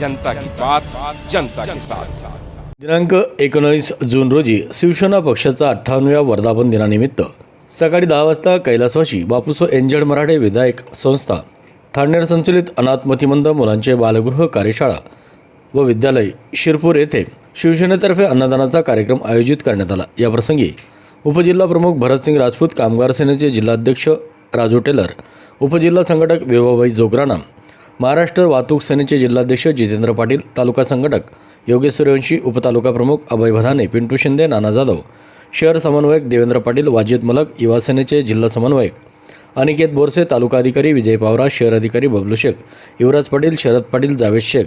जनता की बात जनता के साथ। दिनांक एकोणीस जून रोजी शिवसेना पक्षाचा अठ्ठावन्नव्या वर्धापन दिनानिमित्त सकाळी दहा वाजता कैलासवाशी बापूसो एंजड मराठे विधायक संस्था थांडेर संचलित अनाथमतिमंद मुलांचे बालगृह कार्यशाळा व विद्यालय शिरपूर येथे शिवसेनेतर्फे अन्नदानाचा कार्यक्रम आयोजित करण्यात आला. याप्रसंगी उपजिल्हा प्रमुख भरतसिंग राजपूत कामगार सेनेचे जिल्हाध्यक्ष राजू टेलर उपजिल्हा संघटक विभाबाई जोगराणा महाराष्ट्र वाहतूक सेनेचे जिल्हाध्यक्ष जितेंद्र पाटील तालुका संघटक योगेश सूर्यवंशी उपतालुका प्रमुख अभय भदाने पिंटू शिंदे नाना जाधव शहर समन्वयक देवेंद्र पाटील वाजिद मलक युवा सेनेचे जिल्हा समन्वयक अनिकेत बोरसे तालुका अधिकारी विजय पावरा शहर अधिकारी बबलू शेख युवराज पाटील शरद पाटील जावेद शेख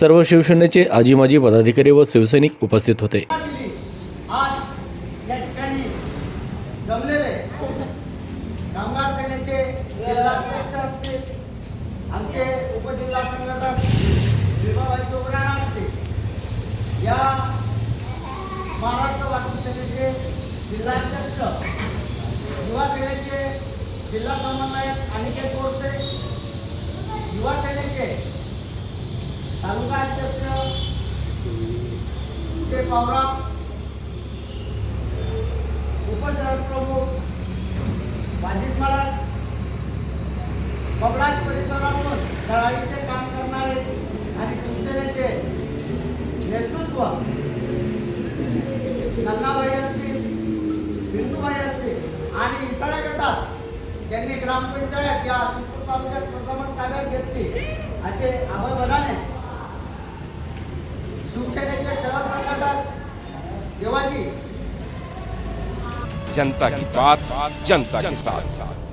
सर्व शिवसेनेचे आजी माजी पदाधिकारी व शिवसैनिक उपस्थित होते. आज या ठिकाणी जमलेले कामगार जिल्हाध्यक्ष असतील आमचे उपजिल्हा संघटक विभाबाई चोपराणा असते. या महाराष्ट्र वाहतूक सेनेचे जिल्हाध्यक्ष युवा सेनेचे जिल्हा समन्वयक अनिकेत बोरसे युवा सेनेचे तालुका अध्यक्ष ते पवरा उपशहर प्रमुख वाजिद महाराज बबडाट परिसरातून दळाईचे काम करणारे आणि शिवसेनेचे नेतृत्व. नन्नाबाई असतील बिंदूबाई असतील आणि इसळ्या गटात त्यांनी ग्रामपंचायत या शिपूर तालुक्यात प्रथमच ताब्यात घेतली. असे अभय बदाने शिवसेनेचे शहर संघटक देवाजी. जनता की बात जनता के साथ.